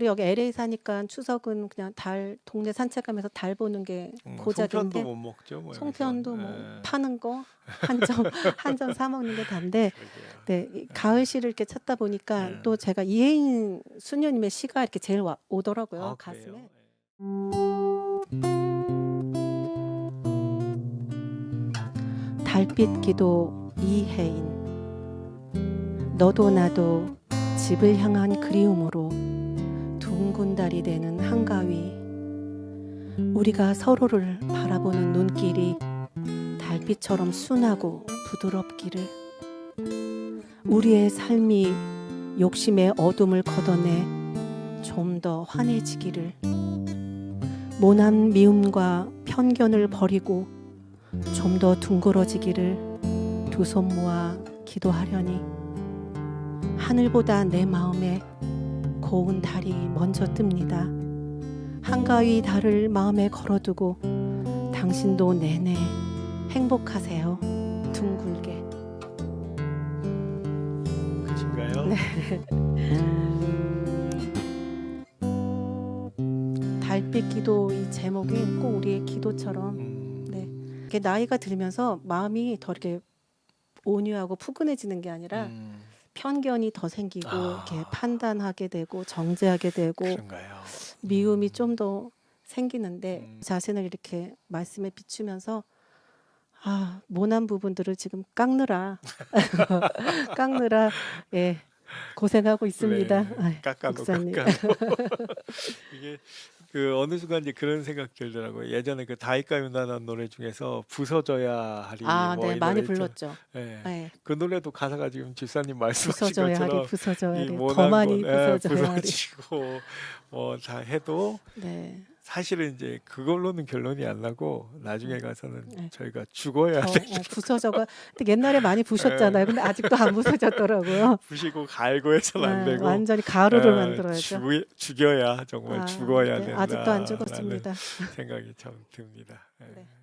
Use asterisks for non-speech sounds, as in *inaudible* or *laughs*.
우리 여기 LA 사니까 추석은 그냥 달 동네 산책하면서 달 보는 게 음, 고작인데 송편도 못 먹죠. 뭐 송편도. 뭐 예. 파는 거 한 점 *laughs* 한 점 사 먹는 게 단데. 네, 이 가을 시를 이렇게 찾다 보니까 네. 또 제가 이혜인 수녀님의 시가 이렇게 제일 와, 오더라고요 아, 가슴에. 그래요? 달빛 기도 이혜인 너도 나도 집을 향한 그리움으로 둥근 달이 되는 한가위. 우리가 서로를 바라보는 눈길이 달빛처럼 순하고 부드럽기를. 우리의 삶이 욕심의 어둠을 걷어내 좀 더 환해지기를. 모난 미움과 편견을 버리고 좀 더 둥그러지기를 두 손 모아 기도하려니 하늘보다 내 마음에 고운 달이 먼저 뜹니다. 한가위 달을 마음에 걸어두고 당신도 내내 행복하세요. 둥글게. 끝인가요? 네. 달빛 기도 이 제목이 꼭 우리의 기도처럼 음, 네. 이게 나이가 들면서 마음이 더 이렇게 온유하고 푸근해지는 게 아니라 음, 편견이 더 생기고 아. 이렇게 판단하게 되고 정죄하게 되고 그런가요? 미움이 좀더 생기는데 음. 자신을 이렇게 말씀에 비추면서 아 모난 부분들을 지금 깎느라 *laughs* 깎느라 예 고생하고 있습니다. 네, 목사님. 깎아도 *laughs* 이게 그 어느 순간 이제 그런 생각 들더라고요. 예전에 그 다이카윤나라는 노래 중에서 부서져야 하리 아, 뭐네이 많이. 불렀죠. 예. 네, 그 노래도 가사가 지금 집사님 말씀하신 부서져야 하리, 것처럼 부서져야 이 하리, 더 많이 건, 예, 부서져야 하리. 부서지고 뭐다 해도 네. 사실은 이제 그걸로는 결론이 안 나고 나중에 가서는 네. 저희가 죽어야 더, 돼. 어, 부서져가. 근데 옛날에 많이 부셨잖아요. 근데 아직도 안 부서졌더라고요. *laughs* 부시고 갈고 해서는 안 네, 되고 완전히 가루를 어, 만들어야죠. 죽, 죽여야 정말 아, 죽어야 네, 된다. 아직도 안 죽었습니다. 생각이 참 듭니다. 예. 네.